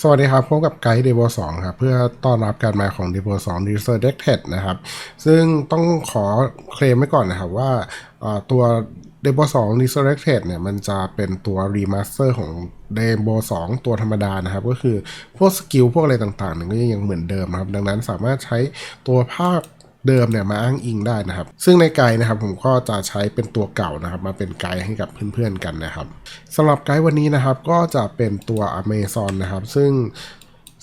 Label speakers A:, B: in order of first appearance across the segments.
A: สวัสดีครับ พบกับไกด์เดโวสองครับ เพื่อต้อนรับการมาของเดโวสองดีเซอร์เด็กเทนะครับ ซึ่งต้องขอเคลมไว้ก่อนนะครับว่าตัวเดโวสองดีเซอร์เด็กเทเนี่ย มันจะเป็นตัวรีมาสเตอร์ของเดโวสองตัวธรรมดานะครับ ก็คือพวกสกิลพวกอะไรต่างๆเนี่ยก็ยังเหมือนเดิมครับ ดังนั้นสามารถใช้ตัวภาพ เดิมเนี่ยมาอ้างอิงได้นะครับ ซึ่งในไกด์นะครับผมก็จะใช้เป็นตัวเก่านะครับ มาเป็นไกด์ให้กับเพื่อนๆกันนะครับสำหรับไกด์วันนี้นะครับก็จะเป็นตัว Amazon นะครับ ซึ่ง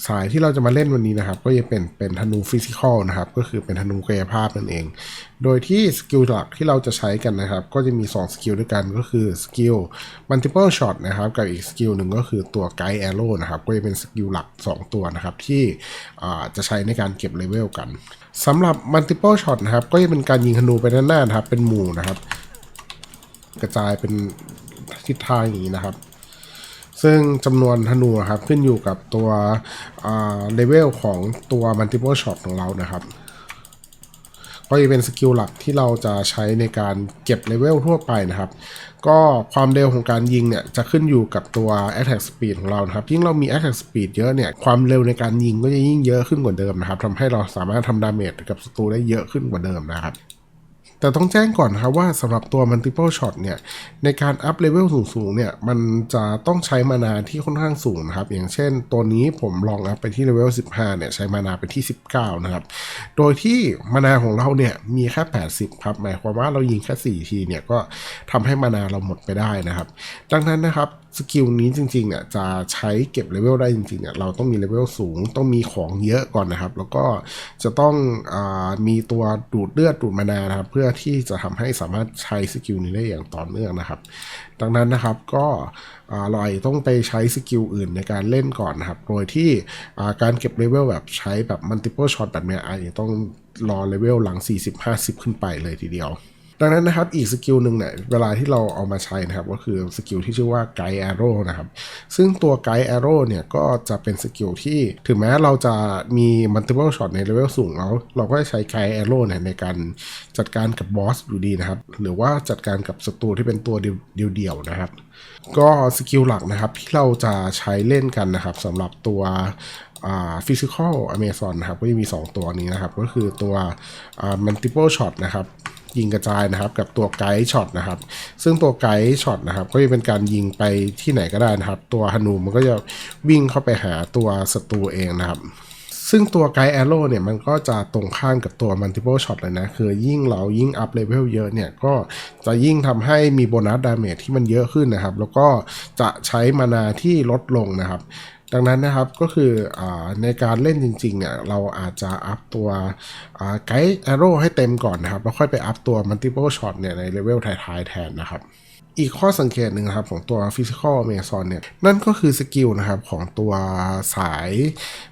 A: สายที่เราจะมาเล่นวันนี้นะครับ ก็จะเป็นเป็นธนูฟิสิกอลนะครับ ก็คือเป็นธนูกายภาพนั่นเอง โดยที่สกิลหลักที่เราจะใช้กันนะครับ ก็จะมี 2 สกิลด้วยกันก็คือสกิล multiple shot นะครับ กับอีกสกิลหนึ่งก็คือตัว guide arrow นะครับ ก็จะเป็นสกิลหลัก 2 ตัวนะครับ ที่จะใช้ในการเก็บเลเวลกันสำหรับ multiple shot นะครับ ก็จะเป็นการยิงธนูไปด้านหน้านะครับ เป็นหมู่นะครับ กระจายเป็นทิศทางอย่างนี้นะครับ ซึ่งจำนวนธนูครับขึ้นอยู่กับตัวเลเวลของตัว multiple shot ของเรานะครับก็จะเป็นสกิลหลักที่เราจะใช้ในการเก็บเลเวลทั่วไปนะครับ ก็ความเร็วของการยิงเนี่ยจะขึ้นอยู่กับตัว attack speed ของเราครับ ยิ่งเรามี attack speed เยอะเนี่ย ความเร็วในการยิงก็จะยิ่งเยอะขึ้นกว่าเดิมนะครับทำให้เราสามารถทำดาเมจกับศัตรูได้เยอะขึ้นกว่าเดิมนะครับ แต่ต้องแจ้งก่อนนะครับว่าสำหรับตัว multiple shot เนี่ย ในการอัพเลเวลสูงๆเนี่ย มันจะต้องใช้มานาที่ค่อนข้างสูงนะครับ อย่างเช่นตัวนี้ผมลองอัพไปที่เลเวล15 เนี่ย ใช้มานาไปที่ 19 นะครับ โดยที่มานาของเราเนี่ย มีแค่ 80 ครับ หมายความว่าเรายิงแค่ 4 ทีเนี่ย ก็ทำให้มานาเราหมดไปได้นะครับ ดังนั้นนะครับสกิลนี้จริงๆเนี่ยจะใช้เก็บเลเวลได้จริงๆเนี่ยเราต้องมีเลเวลสูงต้องมีของเยอะก่อนนะครับ แล้วก็จะต้องอมีตัวดูดเลือดดูดมานานะครับ เพื่อที่จะทำให้สามารถใช้สกิลนี้ได้อย่างต่อเนื่องนะครับ ดังนั้นนะครับก็เราอาจจะต้องไปใช้สกิลอื่นในการเล่นก่อนนะครับ โดยที่การเก็บเลเวลแบบใช้แบบ multiple shot แบบเนี้ยอาจจะต้องรอเลเวลหลัง 40-50 ขึ้นไปเลยทีเดียว ดังนั้นนะครับอีกสกิลหนึ่งเนี่ยเวลาที่เราเอามาใช้นะครับก็คือสกิลที่ชื่อว่า Guide Arrow นะครับซึ่งตัว Guide Arrow เนี่ยก็จะเป็นสกิลที่ถึงแม้เราจะมี multiple shot ในเลเวลสูงแล้วเราก็จะใช้ Guide Arrow เนี่ยในการจัดการกับบอสอยู่ดีนะครับ หรือว่าจัดการกับศัตรูที่เป็นตัวเดียวๆนะครับก็สกิลหลักนะครับที่เราจะใช้เล่นกันนะครับสำหรับตัวฟิสิกอลอเมซอนนะครับก็จะมี 2 ตัวนี้นะครับ ก็คือตัวมัลติ ple shot นะครับ ยิงกระจายนะครับ กับตัวไกด์ช็อตนะครับ ซึ่งตัวไกด์ช็อตนะครับ ก็จะเป็นการยิงไปที่ไหนก็ได้นะครับ ตัวฮนูมันก็จะวิ่งเข้าไปหาตัวศัตรูเองนะครับซึ่งตัวไกด์แอโร่เนี่ยมันก็จะตรงข้ามกับตัว multiple shot เลยนะ คือยิ่งเรายิ่งอัพเลเวลเยอะเนี่ย ก็จะยิ่งทำให้มีโบนัสดาเมจที่มันเยอะขึ้นนะครับ แล้วก็จะใช้มานาที่ลดลงนะครับ ดังนั้นนะครับก็คืออในการเล่นจริงๆเนี่ยเราอาจจะอัพตัวไกด์แอโร่ให้เต็มก่อนนะครับ แล้วค่อยไปอัพตัว multiple shot เนี่ยในเลเวลท้ายๆแทนนะครับ อีกข้อสังเกตหนึ่งครับของตัว Physical Amazon เนี่ยนั่นก็คือสกิลนะครับของตัวสาย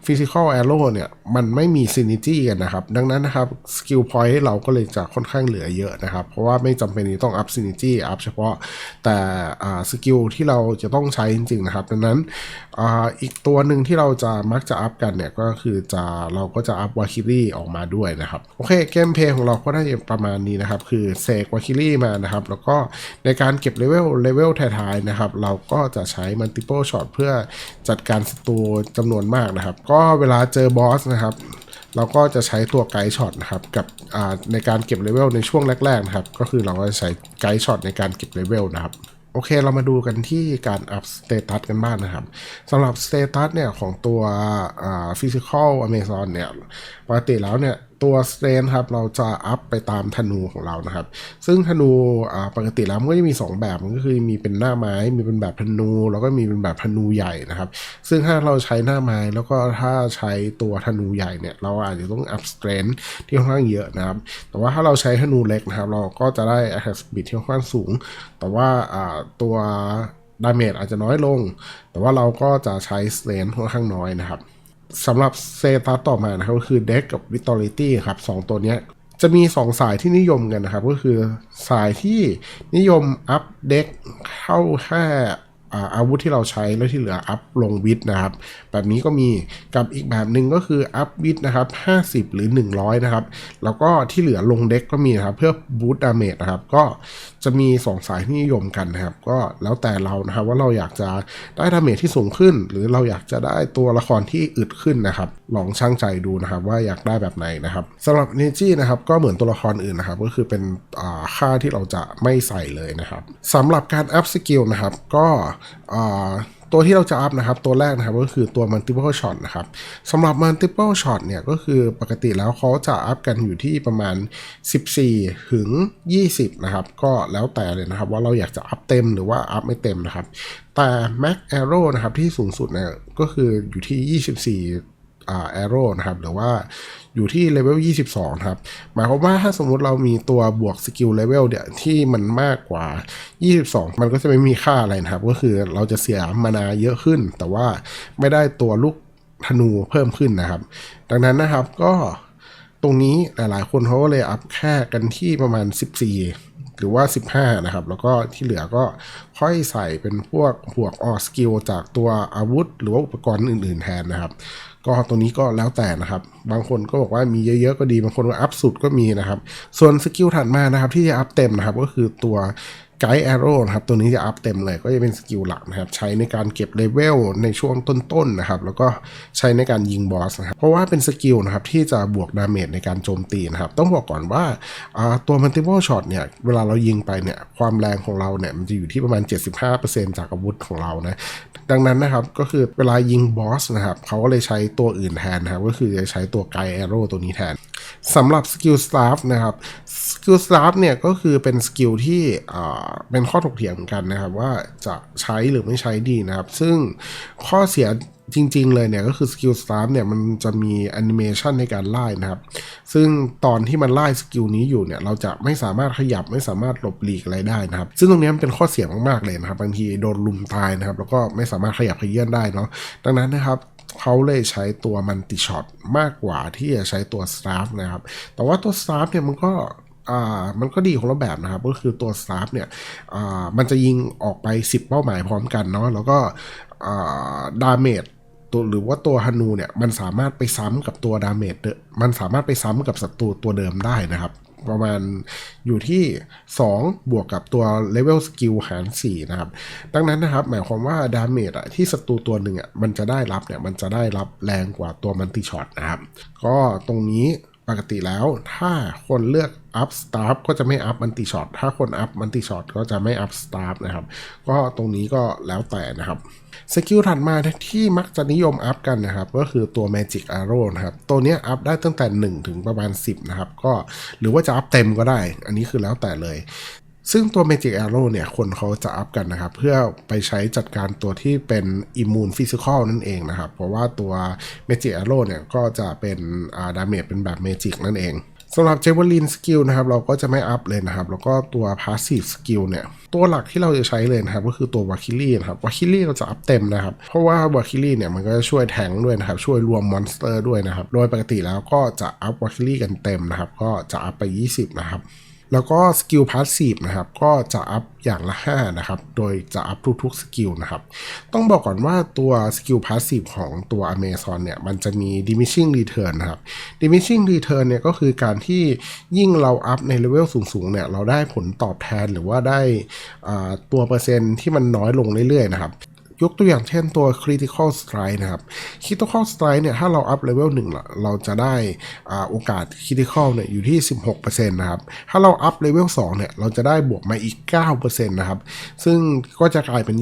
A: Physical Arrow เนี่ยมันไม่มี Synergy กันนะครับ ดังนั้นนะครับสกิล Point เราก็เลยจะค่อนข้างเหลือเยอะนะครับ เพราะว่าไม่จำเป็นที่ต้องอัพ Synergy อัพเฉพาะแต่สกิลที่เราจะต้องใช้จริง ๆ นะครับ ดังนั้นออีกตัวหนึ่งที่เราจะมักจะอัพกันเนี่ยก็คือจะเราก็จะอัพวาคิลี่ออกมาด้วยนะครับ โอเคเกมเพลย์ของเราก็ได้ประมาณนี้นะครับ คือเซกวาคิลี่มานะครับ แล้วก็ในการเก็บเลเวลเลเวลท้ายๆนะครับ เราก็จะใช้ multiple shot เพื่อจัดการศัตรูจำนวนมากนะครับ ก็เวลาเจอบอสนะครับเราก็จะใช้ตัวไกด์ช็อตนะครับกับในการเก็บเลเวลในช่วงแรกๆนะครับ ก็คือเราก็จะใช้ไกด์ช็อตในการเก็บเลเวลนะครับโอเค เรามาดูกันที่การอัพสเตตัสกันบ้างนะครับสำหรับสเตตัสเนี่ยของตัวฟิสิกอลอเมซอนเนี่ยปกติแล้วเนี่ย ตัวสเตรนครับเราจะอัพไปตามธนูของเรานะครับ ซึ่งธนูปกติแล้วมันก็จะมี 2 แบบมันก็คือมีเป็นหน้าไม้มีเป็นแบบธนูแล้วก็มีเป็นแบบธนูใหญ่นะครับ ซึ่งถ้าเราใช้หน้าไม้แล้วก็ถ้าใช้ตัวธนูใหญ่เนี่ยเราอาจจะต้องอัพสเตรนที่ค่อนข้างเยอะนะครับ แต่ว่าถ้าเราใช้ธนูเล็กนะครับเราก็จะได้ attack speed ที่ค่อนข้างสูง แต่ว่าตัวดาเมจอาจจะน้อยลง แต่ว่าเราก็จะใช้สเตรนค่อนข้างน้อยนะครับ สำหรับเซตัสต่อมานะครับก็คือเด็กกับวิตอริตี้ครับสองตัวเนี้ยจะมี 2 สายที่นิยมกันนะครับ ก็คือสายที่นิยมอัพเด็กเข้าแค่ อาวุธที่เราใช้แล้วที่เหลืออัพลงวิทนะครับ แบบนี้ก็มีกับอีกแบบหนึ่งก็คืออัพวิทนะครับ 50 หรือ 100 นะครับ แล้วก็ที่เหลือลงเด็กก็มีนะครับ เพื่อบูตดาเมจนะครับ ก็จะมี 2 สายที่นิยมกันนะครับ ก็แล้วแต่เรานะครับว่าเราอยากจะได้ดาเมจที่สูงขึ้น หรือเราอยากจะได้ตัวละครที่อึดขึ้นนะครับ ลองช่างใจดูนะครับว่าอยากได้แบบไหนนะครับสำหรับเนจี้นะครับก็เหมือนตัวละครอื่นนะครับ ก็คือเป็นค่าที่เราจะไม่ใส่เลยนะครับสำหรับการอัพสกิลนะครับก็ตัวที่เราจะอัพนะครับ ตัวแรกนะครับก็คือตัว multiple shot นะครับสำหรับ multiple shot เนี่ยก็คือปกติแล้วเขาจะอัพกันอยู่ที่ประมาณ 14 ถึง 20 นะครับ ก็แล้วแต่เลยนะครับ ว่าเราอยากจะอัพเต็มหรือว่าอัพไม่เต็มนะครับ แต่ max arrow นะครับที่สูงสุดเนี่ยก็คืออยู่ที่ 24 อ่า arrow นะครับหรือว่าอยู่ที่เลเวล 22 ครับ หมายความว่าถ้าสมมุติเรามีตัวบวกสกิลเลเวลเนี่ยที่มันมากกว่า 22 มันก็จะไม่มีค่าอะไรนะครับ ก็คือเราจะเสียมานาเยอะขึ้น แต่ว่าไม่ได้ตัวลูกธนูเพิ่มขึ้นนะครับ ดังนั้นนะครับก็ตรงนี้หลายๆ คนเขาก็เลยอัพแค่กันที่ประมาณ 14 หรือว่า 15 นะครับ แล้วก็ที่เหลือก็ค่อยใส่เป็นพวกบวกออสกิลจากตัวอาวุธ หรือว่าอุปกรณ์อื่น ๆ แทนนะครับ ก็ตัวนี้ก็แล้วแต่นะครับ บางคนก็บอกว่ามีเยอะๆก็ดี บางคนว่าอัพสุดก็มีนะครับ ส่วนสกิลถัดมานะครับที่จะอัพเต็มนะครับก็คือตัว ไกด์แอโร่นะครับตัวนี้จะอัพเต็มเลยก็จะเป็นสกิลหลักนะครับใช้ในการเก็บเลเวลในช่วงต้นๆนะครับแล้วก็ใช้ในการยิงบอสนะครับเพราะว่าเป็นสกิลนะครับที่จะบวกดาเมจในการโจมตีนะครับต้องบอกก่อนว่าตัว multiple shot เนี่ยเวลาเรายิงไปเนี่ยความแรงของเราเนี่ยมันจะอยู่ที่ประมาณ 75%จากอาวุธของเรานะดังนั้นนะครับก็คือเวลายิงบอสนะครับเขาก็เลยใช้ตัวอื่นแทนนะครับก็คือจะใช้ตัวไกด์แอโร่ตัวนี้แทน สำหรับสกิลสตาฟนะครับสกิลสตาฟเนี่ยก็คือเป็นสกิลที่เป็นข้อถกเถียงเหมือนกันนะครับ ว่าจะใช้หรือไม่ใช้ดีนะครับ ซึ่งข้อเสียจริง ๆ เลยเนี่ยก็คือสกิลสตาฟเนี่ยมันจะมีแอนิเมชันในการไล่นะครับ ซึ่งตอนที่มันไล่สกิลนี้อยู่เนี่ยเราจะไม่สามารถขยับไม่สามารถหลบหลีกอะไรได้นะครับ ซึ่งตรงนี้มันเป็นข้อเสียมากๆเลยนะครับ บางทีโดนลุมตายนะครับ แล้วก็ไม่สามารถขยับขยื่นได้เนาะดังนั้นนะครับ เขาเลยใช้ตัวมันติช็อตมากกว่าที่จะใช้ตัวสตาฟนะครับ แต่ว่าตัวสตาฟเนี่ยมันก็อ่ามันก็ดีคนละแบบนะครับ ก็คือตัวสตาฟเนี่ยอ่ามันจะยิงออกไป 10 เป้าหมายพร้อมกันเนาะแล้วก็อ่าดาเมจตัวหรือว่าตัวฮันูเนี่ยมันสามารถไปซ้ำกับตัวดาเมจเดมันสามารถไปซ้ำกับศัตรูตัวเดิมได้นะครับ ประมาณอยู่ที่ 2 บวกกับตัวเลเวลสกิลหาร 4 นะครับ ดังนั้นนะครับ หมายความว่าดาเมจอะที่ศัตรูตัวหนึ่งอะมันจะได้รับเนี่ย มันจะได้รับแรงกว่าตัวมันติช็อตนะครับ ก็ตรงนี้ ปกติแล้ว ถ้าคนเลือกอัพสตาร์ก็จะไม่อัพมันติช็อตถ้าคนอัพมันติช็อตก็จะไม่อัพสตาร์นะครับ ก็ตรงนี้ก็แล้วแต่นะครับสกิลถัดมาที่มักจะนิยมอัพกันนะครับ ก็คือตัว Magic Arrow นะครับ ตัวนี้อัพได้ตั้งแต่ 1 ถึงประมาณ 10 นะครับ ก็หรือว่าจะอัพเต็มก็ได้ อันนี้คือแล้วแต่เลย ซึ่งตัว Magic Arrow เนี่ยคนเขาจะอัพกันนะครับ เพื่อไปใช้จัดการตัวที่เป็น Immune Physical นั่นเองนะครับ เพราะว่าตัว Magic Arrow เนี่ยก็จะเป็นดาเมจเป็นแบบ Magic นั่นเองสำหรับ j a v e l i n Skill นะครับเราก็จะไม่อัพเลยนะครับ แล้วก็ตัว Passive Skill เนี่ย ตัวหลักที่เราจะใช้เลยนะครับ ก็คือตัว w a k i l i นะครับ w a k i l i เราจะอัพเต็มนะครับ เพราะว่า w a k i l i เนี่ยมันก็จะช่วยแทงด้วยนะครับ ช่วยรวมมอนสเตอร์ด้วยนะครับ โดยปกติแล้วก็จะอัพ w a k i l i กันเต็มนะครับ ก็จะอัพไป 20 นะครับ แล้วก็สกิลพาสซีฟนะครับก็จะอัพอย่างละ5นะครับโดยจะอัพทุกๆสกิลนะครับต้องบอกก่อนว่าตัวสกิลพาสซีฟของตัว Amazon เนี่ยมันจะมี diminishing return นะครับ diminishing return เนี่ยก็คือการที่ยิ่งเราอัพในเลเวลสูงๆเนี่ยเราได้ผลตอบแทนหรือว่าได้ตัวเปอร์เซ็นต์ที่มันน้อยลงเรื่อยๆนะครับ ยกตัวอย่างเช่นตัว critical strike นะครับ critical strike เนี่ย ถ้าเราอัพเลเวลหนึ่งเราจะได้อาโอกาส critical เนี่ย อยู่ที่ 16%นะครับ ถ้าเราอัพเลเวล2เนี่ย เราจะได้บวกมาอีก 9%นะครับ ซึ่งก็จะกลายเป็น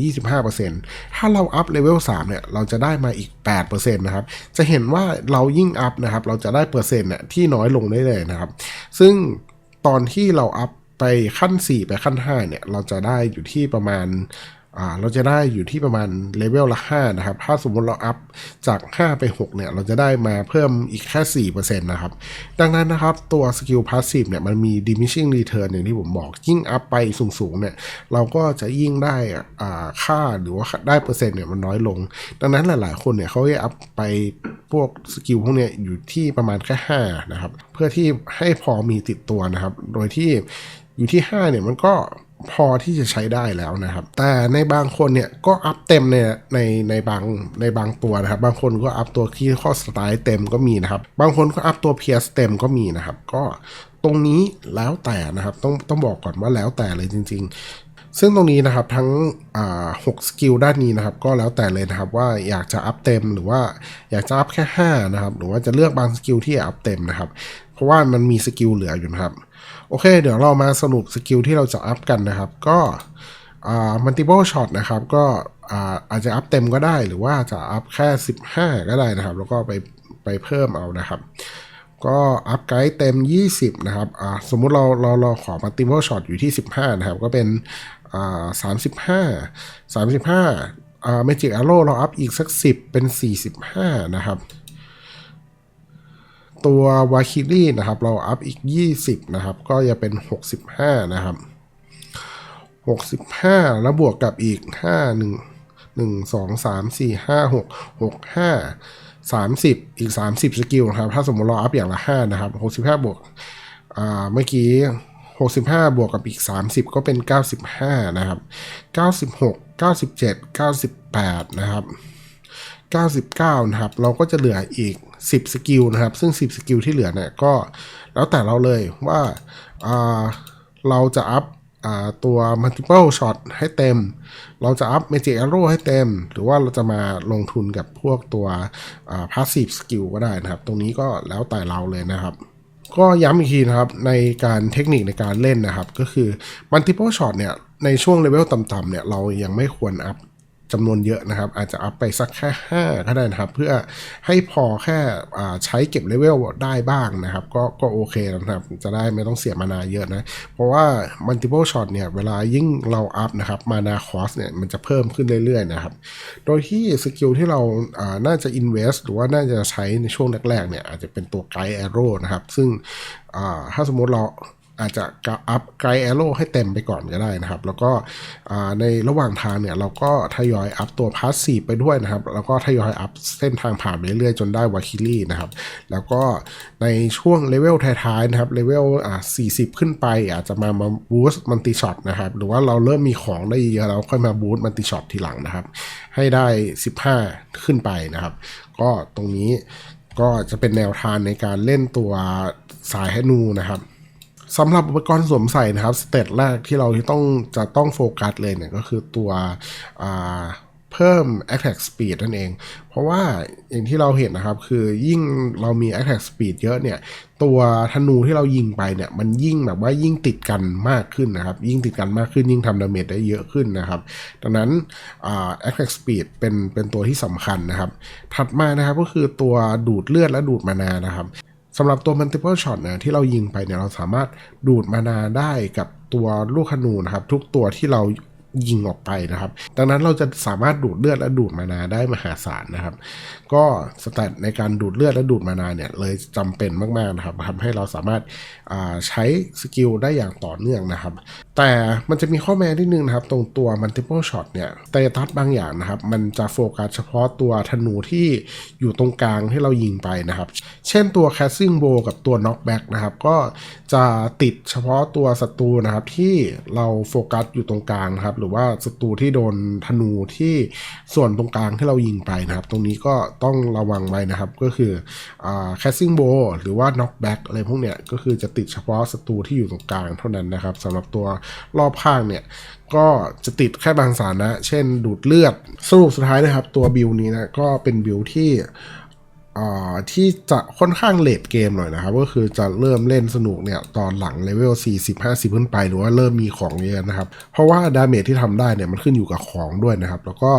A: 25%ถ้าเราอัพเลเวล3เนี่ย เราจะได้มาอีก 8%นะครับ จะเห็นว่าเรายิ่งอัพนะครับ เราจะได้เปอร์เซ็นต์เนี่ยที่น้อยลงได้เลยนะครับ ซึ่งตอนที่เราอัพไปขั้น 4 ไปขั้น 5 เนี่ย เราจะได้อยู่ที่ประมาณ เราจะได้อยู่ที่ประมาณเลเวลละ5นะครับ ถ้าสมมติเราอัพจาก 5 ไป 6 เนี่ย เราจะได้มาเพิ่มอีกแค่ 4%นะครับ ดังนั้นนะครับ ตัวสกิลพาสซีฟเนี่ย มันมี diminishing return อย่างที่ผมบอก ยิ่งอัพไปสูงๆ เนี่ย เราก็จะยิ่งได้อ่าค่าหรือว่าได้เปอร์เซ็นต์เนี่ยมันน้อยลง ดังนั้นหลายๆ คนเนี่ยเขาจะอัพไปพวกสกิลพวกเนี้ยอยู่ที่ประมาณแค่ 5 นะครับ เพื่อที่ให้พอมีติดตัวนะครับ โดยที่ อยู่ที่ 5 เนี่ยมันก็พอที่จะใช้ได้แล้วนะครับ แต่ในบางคนเนี่ยก็อัพเต็มในในในบางในบางตัวนะครับ บางคนก็อัพตัวที่ข้อสไตล์เต็มก็มีนะครับ บางคนก็อัพตัวเพียสเต็มก็มีนะครับ ก็ตรงนี้แล้วแต่นะครับ ต้องต้องบอกก่อนว่าแล้วแต่เลยจริง ๆ ซึ่งตรงนี้นะครับทั้งหกสกิลด้านนี้นะครับ ก็แล้วแต่เลยนะครับว่าอยากจะอัพเต็มหรือว่าอยากจะอัพแค่ 5 นะครับ หรือว่าจะเลือกบางสกิลที่อัพเต็มนะครับ เพราะว่ามันมีสกิลเหลืออยู่นะครับ โอเค เดี๋ยวเรามาสรุปสกิลที่เราจะอัพกันนะครับ ก็อ่า multiple shot นะครับ ก็อาอาจจะอัพเต็มก็ได้ หรือว่าจะอัพแค่ 15 ก็ได้นะครับ แล้วก็ไปไปเพิ่มเอานะครับ ก็อัพไกด์เต็ม 20 นะครับสมมุติเราเราเราขอ multiple shot อยู่ที่ 15 นะครับ ก็เป็นอ่า35 35อ่า magic arrow เราอัพอีกสัก10เป็น45นะครับ ตัววาคิลี่นะครับ เราอัพอีก 20 นะครับ ก็จะเป็น 65 นะครับ 65 แล้วบวกกับอีก 5 1 1 2 3 4 5 6 6 5 30 อีก 30 สกิลนะครับ ถ้าสมมติเราอัพอย่างละ 5 นะครับ 65 บวกอ่าเมื่อกี้ 65 บวกกับอีก 30 ก็เป็น 95 นะครับ 96 97 98 นะครับ 99 นะครับ เราก็จะเหลืออีก 10 สกิลนะครับ ซึ่ง 10 สกิลที่เหลือเนี่ยก็แล้วแต่เราเลยว่าอ่าเราจะอัพตัว multiple shot ให้เต็ม เราจะอัพ magic arrow ให้เต็ม หรือว่าเราจะมาลงทุนกับพวกตัวอ่า passive skill ก็ได้นะครับ ตรงนี้ก็แล้วแต่เราเลยนะครับ ก็ย้ำอีกทีนะครับ ในการเทคนิคในการเล่นนะครับ ก็คือ multiple shot เนี่ย ในช่วงเลเวลต่ำๆเนี่ย เรายังไม่ควรอัพ จำนวนเยอะนะครับ อาจจะอัพไปสักแค่5ก็ได้นะครับ เพื่อให้พอแค่ใช้เก็บเลเวลได้บ้างนะครับ ก็ก็โอเคนะครับ จะได้ไม่ต้องเสียมานาเยอะนะ เพราะว่า multiple shot เนี่ย เวลายิ่งเราอัพนะครับ มานาคอสเนี่ย มันจะเพิ่มขึ้นเรื่อยๆนะครับ โดยที่สกิลที่เราน่าจะ invest หรือว่าน่าจะใช้ในช่วงแรกๆเนี่ยอาจจะเป็นตัว guide arrow นะครับ ซึ่งถ้าสมมติเรา อาจจะอัพไกด์แอโร่ให้เต็มไปก่อนก็ได้นะครับ แล้วก็ในระหว่างทางเนี่ย เราก็ทยอยอัพตัวพาสซีฟไปด้วยนะครับ แล้วก็ทยอยอัพเส้นทางผ่านไปเรื่อยๆ จนได้วาคิลี่นะครับ แล้วก็ในช่วงเลเวลท้ายๆนะครับเลเวลอ่า40ขึ้นไป อาจจะมามาบูสต์มันติช็อตนะครับ หรือว่าเราเริ่มมีของได้เยอะแล้วค่อยมาบูสต์มันติช็อตทีหลังนะครับ ให้ได้ 15 ขึ้นไปนะครับ ก็ตรงนี้ก็จะเป็นแนวทางในการเล่นตัวสายแฮนูนะครับ สำหรับอุปกรณ์สวมใส่นะครับสเตตแรกที่เราต้องจะต้องโฟกัสเลยเนี่ยก็คือตัวเพิ่ม attack speed นั่นเอง เพราะว่าอย่างที่เราเห็นนะครับ คือยิ่งเรามี attack speed เยอะเนี่ย ตัวธนูที่เรายิงไปเนี่ย มันยิ่งแบบว่ายิ่งติดกันมากขึ้นนะครับ ยิ่งติดกันมากขึ้นยิ่งทำดาเมจได้เยอะขึ้นนะครับ ดังนั้นอ่า attack speed เป็นเป็นตัวที่สำคัญนะครับ ถัดมานะครับก็คือตัวดูดเลือดและดูดมานานะครับ สำหรับตัว multiple shot นะที่เรายิงไปเนี่ยเราสามารถดูดมานาได้กับตัวลูกขนูนะครับ ทุกตัวที่เรา ยิงออกไปนะครับ ดังนั้นเราจะสามารถดูดเลือดและดูดมานาได้มหาศาลนะครับ ก็สแตทในการดูดเลือดและดูดมานาเนี่ยเลยจำเป็นมากๆนะครับทำให้เราสามารถาใช้สกิลได้อย่างต่อเนื่องนะครับ แต่มันจะมีข้อแม้นิดนึงนะครับ ตรงตัว multiple shot เนี่ยเตตัสบางอย่างนะครับ มันจะโฟกัสเฉพาะตัวธนูที่อยู่ตรงกลางที่เรายิงไปนะครับ เช่นตัว casting bow กับตัว knockback นะครับ ก็จะติดเฉพาะตัวศัตรูนะครับที่เราโฟกัสอยู่ตรงกลางนะครับรือว่าศัตรูที่โดนธนูที่ส่วนตรงกลางที่เรายิงไปนะครับ ตรงนี้ก็ต้องระวังไว้นะครับ ก็คืออ่า casting bow หรือว่า knockback อะไรพวกเนี้ยก็คือจะติดเฉพาะศัตรูที่อยู่ตรงกลางเท่านั้นนะครับสำหรับตัวรอบข้างเนี่ยก็จะติดแค่บางสารนะเช่นดูดเลือดสรุปสุดท้ายนะครับ ตัวบิลนี้นะก็เป็นบิลที่ ที่จะค่อนข้างเลดเกมหน่อยนะครับ ก็คือจะเริ่มเล่นสนุกเนี่ย ตอนหลังเลเวล 40 50 ขึ้นไป หรือว่าเริ่มมีของเยอะนะครับ เพราะว่าดาเมจที่ทำได้เนี่ย มันขึ้นอยู่กับของด้วยนะครับ แล้วก็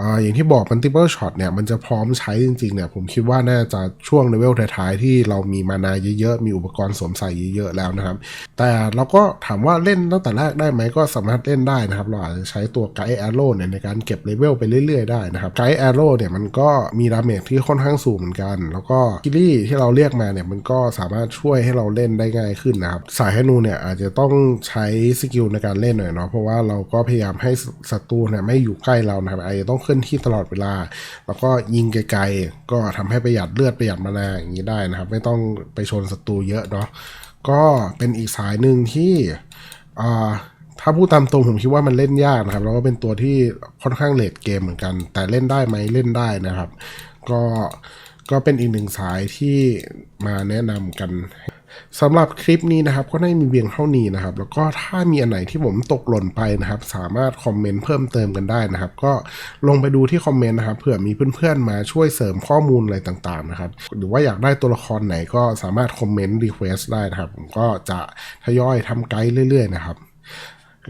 A: ออย่างที่บอก multiple shot เนี่ย มันจะพร้อมใช้จริงๆเนี่ย ผมคิดว่าน่าจะช่วงเลเวลท้ายๆ ที่เรามีมานาเยอะๆ มีอุปกรณ์สวมใส่เยอะๆแล้วนะครับ แต่เราก็ถามว่าเล่นตั้งแต่แรกได้ไหมก็สามารถเล่นได้นะครับเราอาจจะใช้ตัวไกด์แอโร่เนี่ยในการเก็บเลเวลไปเรื่อยๆได้นะครับไกด์แอโร่เนี่ยมันก็มีดาเมจที่ค่อนข้างสูงอนกัน แล้วก็กิลลี่ที่เราเรียกมาเนี่ยมันก็สามารถช่วยให้เราเล่นได้ง่ายขึ้นนะครับ สายให้นูเนี่ยอาจจะต้องใช้สกิลในการเล่นหน่อยเนาะเพราะว่าเราก็พยายามให้ศัตรูเนี่ยไม่อยู่ใกล้เรานะครับอาจจะต้องเคลื่อนที่ตลอดเวลา แล้วก็ยิงไกลๆก็ทำให้ประหยัดเลือดประหยัดมานาอย่างนี้ได้นะครับ ไม่ต้องไปชนศัตรูเยอะเนาะก็เป็นอีกสายหนึ่งที่อ่าถ้าพูดตามตรงผมคิดว่ามันเล่นยากนะครับ แล้วก็เป็นตัวที่ค่อนข้างเลดเกมเหมือนกัน แต่เล่นได้ไหมเล่นได้นะครับ ก็ ก็เป็นอีกหนึ่งสายที่มาแนะนำกันสำหรับคลิปนี้นะครับก็ได้มีเพียงเท่านี้นะครับ แล้วก็ถ้ามีอันไหนที่ผมตกหล่นไปนะครับ สามารถคอมเมนต์เพิ่มเติมกันได้นะครับ ก็ลงไปดูที่คอมเมนต์นะครับเผื่อมีเพื่อนๆมาช่วยเสริมข้อมูลอะไรต่างๆนะครับ หรือว่าอยากได้ตัวละครไหนก็สามารถคอมเมนต์รีเควสได้นะครับ ผมก็จะทยอยทำไกด์เรื่อยๆนะครับ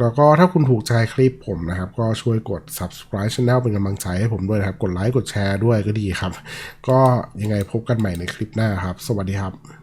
A: แล้วก็ถ้าคุณถูกใจคลิปผมนะครับ ก็ช่วยกด subscribe channel เป็นกำลังใจให้ผมด้วยนะครับ กดไลค์กดแชร์ด้วยก็ดีครับ ก็ยังไงพบกันใหม่ในคลิปหน้าครับ สวัสดีครับ